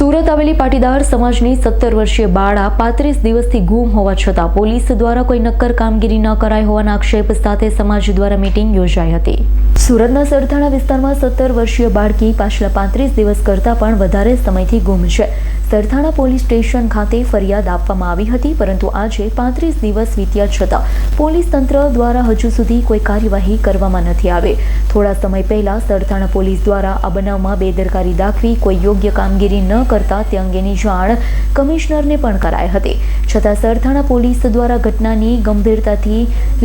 સુરત આવેલી પાટીદાર સમાજની સત્તર વર્ષીય બાળા પાંત્રીસ દિવસથી ગુમ હોવા છતાં પોલીસ દ્વારા કોઈ નક્કર કામગીરી ન કરાઈ હોવાના આક્ષેપ સાથે સમાજ દ્વારા મીટિંગ યોજાઈ હતી. સુરતના સરથાણા વિસ્તારમાં સત્તર વર્ષીય બાળકી પાછલા પાંત્રીસ દિવસ કરતાં પણ વધારે સમયથી ગુમ છે. સરથાણા પોલીસ સ્ટેશન ખાતે ફરિયાદ આપવામાં આવી હતી, પરંતુ આજે પાંત્રીસ દિવસ વીત્યા છતાં પોલીસ તંત્ર દ્વારા હજુ સુધી કોઈ કાર્યવાહી કરવામાં નથી આવે. થોડા સમય પહેલા સરથાણા પોલીસ દ્વારા આ બનાવમાં બેદરકારી દાખવી, કોઈ યોગ્ય કામગીરી ન કરતા તે અંગેની જાણ કમિશનરને પણ કરાઈ હતી. છતાં સરથાણા પોલીસ દ્વારા ઘટનાની ગંભીરતાથી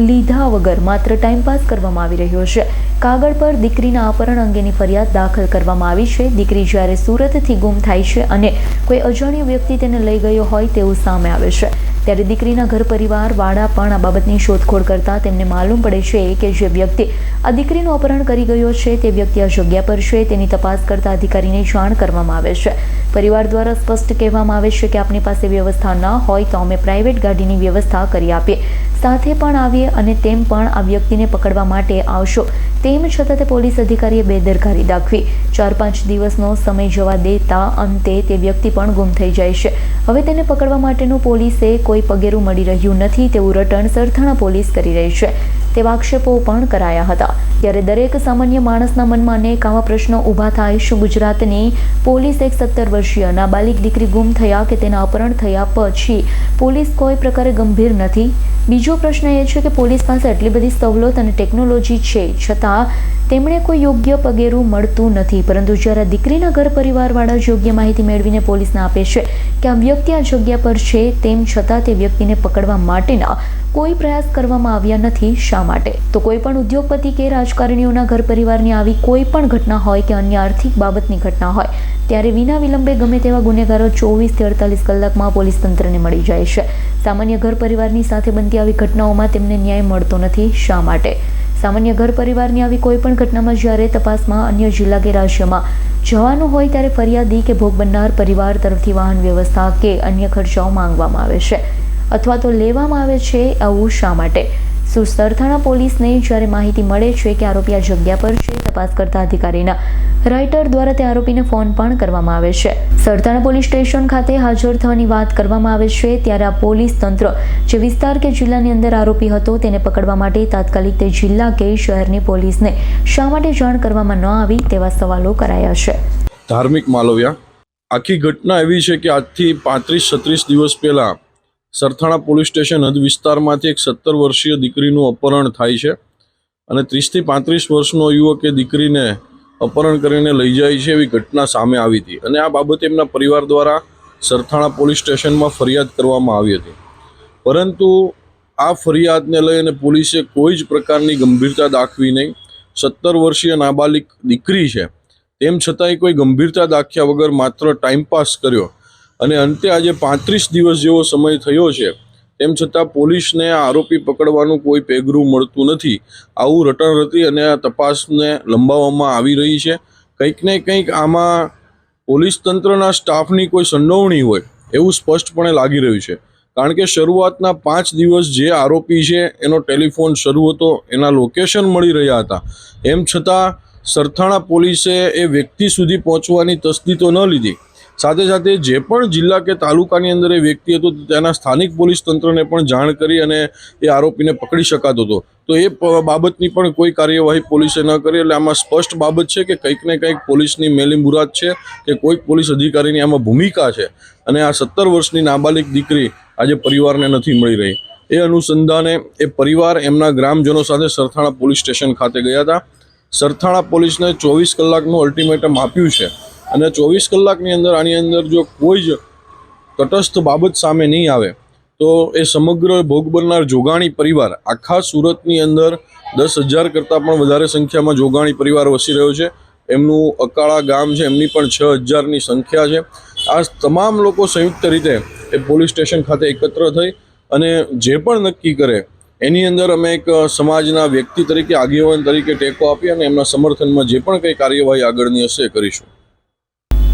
લીધા વગર માત્ર ટાઈમપાસ કરવામાં આવી રહ્યો છે. કાગળ પર દીકરીના અપહરણ અંગેની ફરિયાદ દાખલ કરવામાં આવી છે. દીકરી જ્યારે સુરતથી ગુમ થાય છે અને કોઈ અજાણ્યો વ્યક્તિ તેને લઈ ગયો હોય તેવું સામે આવે છે. ત્યારે દીકરીના ઘર પરિવાર વાળા પણ આ બાબતની શોધખોળ કરતા તેમને માલુમ પડે છે કે જે વ્યક્તિ આ દીકરીનું અપહરણ કરી ગયો છે તે વ્યક્તિ આ જગ્યા પર છે, તેની તપાસ કરતા અધિકારીને જાણ કરવામાં આવે છે. પરિવાર દ્વારા સ્પષ્ટ કહેવામાં આવે છે કે આપની પાસે વ્યવસ્થા ન હોય તો અમે પ્રાઇવેટ ગાડીની વ્યવસ્થા કરી આપીએ. સાથે પણ આવીએ અને તેમ પણ આ વ્યક્તિને પકડવા માટે આવશો. તેમ છતાં તે પોલીસ અધિકારીએ બેદરકારી દાખવી. ચાર પાંચ દિવસનો સમય જવા દેતા અંતે તે વ્યક્તિ પણ ગુમ થઈ જાય છે. હવે તેને પકડવા માટેનું પોલીસે કોઈ પગેરું મળી રહ્યું નથી તેવું રટણ સરથાણા પોલીસ કરી રહી છે. તેવા આક્ષેપો પણ કરાયા હતા. ત્યારે દરેક સામાન્ય માણસના મનમાં અનેક આવા પ્રશ્નો ઊભા થાય શું ગુજરાતની પોલીસ એક સત્તર વર્ષીય નાબાલિક દીકરી ગુમ થયા કે તેના અપહરણ થયા પછી પોલીસ કોઈ પ્રકારે ગંભીર નથી? બીજો પ્રશ્ન એ છે કે પોલીસ પાસે આટલી બધી સવલત અને ટેકનોલોજી છે, છતાં તેમણે કોઈ યોગ્ય પગેરું મળતું નથી. પરંતુ જ્યારે દીકરીના ઘર પરિવારવાળા યોગ્ય માહિતી મેળવીને પોલીસને આપે છે કે આ વ્યક્તિ આ જગ્યા પર છે, તેમ છતાં તે વ્યક્તિને પકડવા માટેના કોઈ પ્રયાસ કરવામાં આવ્યા નથી શા માટે? તો કોઈ પણ ઉદ્યોગપતિ કે રાજકારણીઓના ઘર પરિવારની આવી કોઈ પણ ઘટના હોય કે અન્ય આર્થિક બાબતની ઘટના હોય, ત્યારે વિના વિલંબે ગમે તેવા ગુનેગારો ચોવીસથી અડતાલીસ કલાકમાં પોલીસ તંત્રને મળી જાય છે. સામાન્ય ઘર પરિવારની સાથે બનતી આવી ઘટનાઓમાં તેમને ન્યાય મળતો નથી શા માટે? સામાન્ય ઘર પરિવારની આવી કોઈ પણ ઘટનામાં જ્યારે તપાસમાં અન્ય જિલ્લા કે રાજ્યમાં જવાનું હોય ત્યારે ફરિયાદી કે ભોગ બનનાર પરિવાર તરફથી વાહન વ્યવસ્થા કે અન્ય ખર્ચાઓ માંગવામાં આવે છે અથવા તો લેવામાં આવે છે આવું શા માટે? શું સરથાણા પોલીસને જ્યારે માહિતી મળે છે કે આરોપી આ જગ્યા પર છે, તપાસ કરતા અધિકારીના રાઇટર દ્વારા તે આરોપીને ફોન પણ કરવામાં આવે છે. સરથાણા પોલીસ સ્ટેશન ખાતે હાજર થવાની વાત કરવામાં આવે છે, ત્યારે આ પોલીસ તંત્ર જે વિસ્તાર કે જિલ્લાની અંદર આરોપી હતો તેને પકડવા માટે તાત્કાલિક તે જિલ્લા કે શહેરની પોલીસને શા માટે જાણ કરવામાં ન આવી તેવા સવાલો કરાયા છે. ધાર્મિક માલવ્યા. આખી ઘટના એવી છે કે આજથી પાંત્રીસ છત્રીસ દિવસ પહેલાં સરથાણા પોલીસ સ્ટેશન હદ વિસ્તારમાંથી એક સત્તર વર્ષીય દીકરીનું અપહરણ થાય છે અને ત્રીસથી પાંત્રીસ વર્ષનો યુવક દીકરીને અપહરણ કરીને લઈ જાય છે એવી ઘટના સામે આવી હતી. અને આ બાબતે એમના પરિવાર દ્વારા સરથાણા પોલીસ સ્ટેશનમાં ફરિયાદ કરવામાં આવી હતી. પરંતુ આ ફરિયાદને લઈને પોલીસે કોઈ જ પ્રકારની ગંભીરતા દાખવી નહીં. સત્તર વર્ષીય નાબાલિક દીકરી છે. તેમ છતાંય કોઈ ગંભીરતા દાખ્યા વગર માત્ર ટાઈમપાસ કર્યો. અને અંતે આજે પાંત્રીસ દિવસ જેવો સમય થયો છે. તેમ છતાં પોલીસને આરોપી પકડવાનું કોઈ પેગરું મળતું નથી. આવું રટણ રટી અને આ તપાસને લંબાવવામાં આવી રહી છે. કંઈક ને કંઈક આમાં પોલીસ તંત્રના સ્ટાફની કોઈ સંડોવણી હોય એવું સ્પષ્ટપણે લાગી રહ્યું છે. કારણ કે શરૂઆતના પાંચ દિવસ જે આરોપી છે એનો ટેલિફોન શરૂ હતો, એના લોકેશન મળી રહ્યા હતા. એમ છતાં સરથાણા પોલીસે એ વ્યક્તિ સુધી પહોંચવાની તસ્દી તો ન લીધી. સાથે સાથે જે પણ જિલ્લા કે તાલુકાની અંદર એ વ્યક્તિ હતો તેના સ્થાનિક પોલીસ તંત્રને પણ જાણ કરી અને એ આરોપીને પકડી શકાતો હતો. તો એ બાબતની પણ કોઈ કાર્યવાહી પોલીસે ન કરી, એટલે આમાં સ્પષ્ટ બાબત છે કે કંઈક ને કંઈક પોલીસની મેલી મુરાદ છે કે કોઈક પોલીસ અધિકારીની આમાં ભૂમિકા છે. અને આ સત્તર વર્ષની નાબાલિગ દીકરી આજે પરિવારને નથી મળી રહી. એ અનુસંધાને એ પરિવાર એમના ગ્રામજનો સાથે સરથાણા પોલીસ સ્ટેશન ખાતે ગયા હતા. સરથાણા પોલીસને ચોવીસ કલાકનું અલ્ટિમેટમ આપ્યું છે. અને ચોવીસ કલાકની અંદર આની અંદર જો કોઈ જ તટસ્થ બાબત સામે નહીં આવે, તો એ સમગ્ર ભોગ બનનાર જોગાણી પરિવાર, આખા સુરતની અંદર દસ હજાર કરતાં પણ વધારે સંખ્યામાં જોગાણી પરિવાર વસી રહ્યો છે. એમનું અકાળા ગામ છે, એમની પણ છ હજારની સંખ્યા છે. આ તમામ લોકો સંયુક્ત રીતે એ પોલીસ સ્ટેશન ખાતે એકત્ર થઈ અને જે પણ નક્કી કરે, એની અંદર અમે એક સમાજના વ્યક્તિ તરીકે, આગેવાન તરીકે ટેકો આપી અને એમના સમર્થનમાં જે પણ કંઈ કાર્યવાહી આગળની હશે કરીશું.